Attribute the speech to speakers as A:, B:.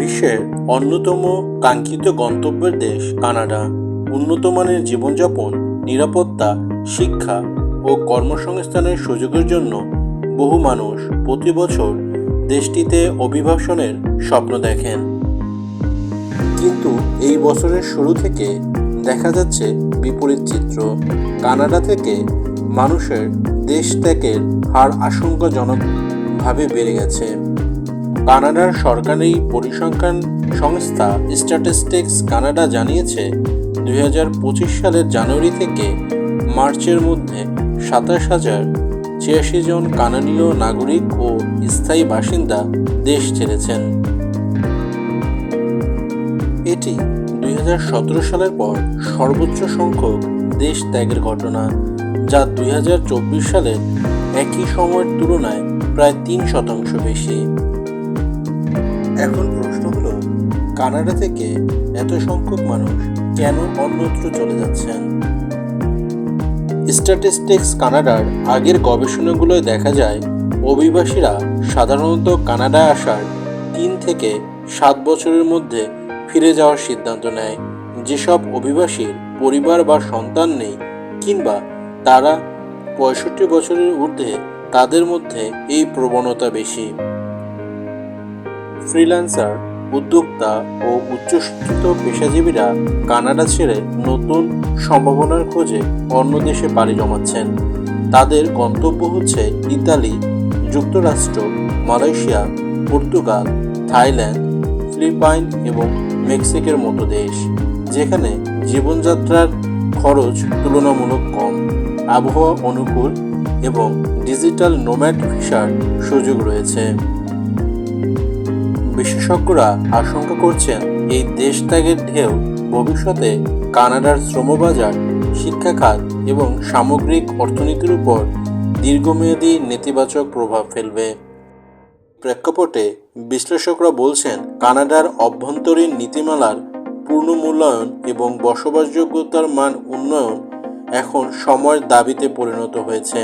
A: বিশ্বের অন্যতম কাঙ্ক্ষিত গন্তব্যের দেশ কানাডা। উন্নত মানের জীবনযাপন, নিরাপত্তা, শিক্ষা ও কর্মসংস্থানের সুযোগের জন্য বহু মানুষ প্রতি বছর দেশটিতে অভিবাসনের স্বপ্ন দেখেন। কিন্তু এই বছরের শুরু থেকে দেখা যাচ্ছে বিপরীত চিত্র। কানাডা থেকে মানুষের দেশ ত্যাগের হার আশঙ্কাজনকভাবে বেড়ে গেছে। কানাডার সরকারি পরিসংখ্যান সংস্থা স্ট্যাটিস্টিক্স কানাডা জানিয়েছে, দুই হাজার পঁচিশ সালের জানুয়ারি থেকে মার্চের মধ্যে সাতাশ হাজার ছিয়াশি জন কানাডীয় নাগরিক ও স্থায়ী বাসিন্দা দেশ ছেড়েছেন। এটি দুই হাজার সতেরো সালের পর সর্বোচ্চ সংখ্যক দেশ ত্যাগের ঘটনা, যা দুই হাজার চব্বিশ সালের একই সময়ের তুলনায় প্রায় তিন শতাংশ বেশি। এখন প্রশ্ন হলো, কানাডা থেকে এত সংখ্যক মানুষ কেন অন্যত্র চলে যাচ্ছেন? স্ট্যাটিস্টিক্স কানাডার আগের গবেষণাগুলোয় দেখা যায়, অভিবাসীরা সাধারণত কানাডায় আসার তিন থেকে সাত বছরের মধ্যে ফিরে যাওয়ার সিদ্ধান্ত নেয়। যেসব অভিবাসীর পরিবার বা সন্তান নেই, কিংবা তারা পঁয়ষট্টি বছরের ঊর্ধ্বে তাদের মধ্যে এই প্রবণতা বেশি। ফ্রিল্যান্সার, উদ্যোক্তা ও উচ্চশিক্ষিত পেশাজীবীরা কানাডা ছেড়ে নতুন সম্ভাবনার খোঁজে অন্য দেশে পাড়ি জমাচ্ছেন। তাদের গন্তব্য হচ্ছে ইতালি, যুক্তরাষ্ট্র, মালয়েশিয়া, পর্তুগাল, থাইল্যান্ড, ফিলিপাইন এবং মেক্সিকের মতো দেশ, যেখানে জীবনযাত্রার খরচ তুলনামূলক কম, আবহাওয়া অনুকূল এবং ডিজিটাল নোম্যাড ভিসার সুযোগ রয়েছে। বিশেষজ্ঞরা আশঙ্কা করছেন, এই দেশ ত্যাগের ঢেউ ভবিষ্যতে কানাডার শ্রমবাজার শিক্ষা খাত এবং সামগ্রিক অর্থনীতির উপর দীর্ঘমেয়াদী নেতিবাচক প্রভাব ফেলবে। প্রেক্ষাপটে বিশ্লেষকরা বলছেন, কানাডার অভ্যন্তরীণ নীতিমালার পূর্ণ মূল্যায়ন এবং বসবাসযোগ্যতার মান উন্নয়ন এখন সময়ের দাবিতে পরিণত হয়েছে।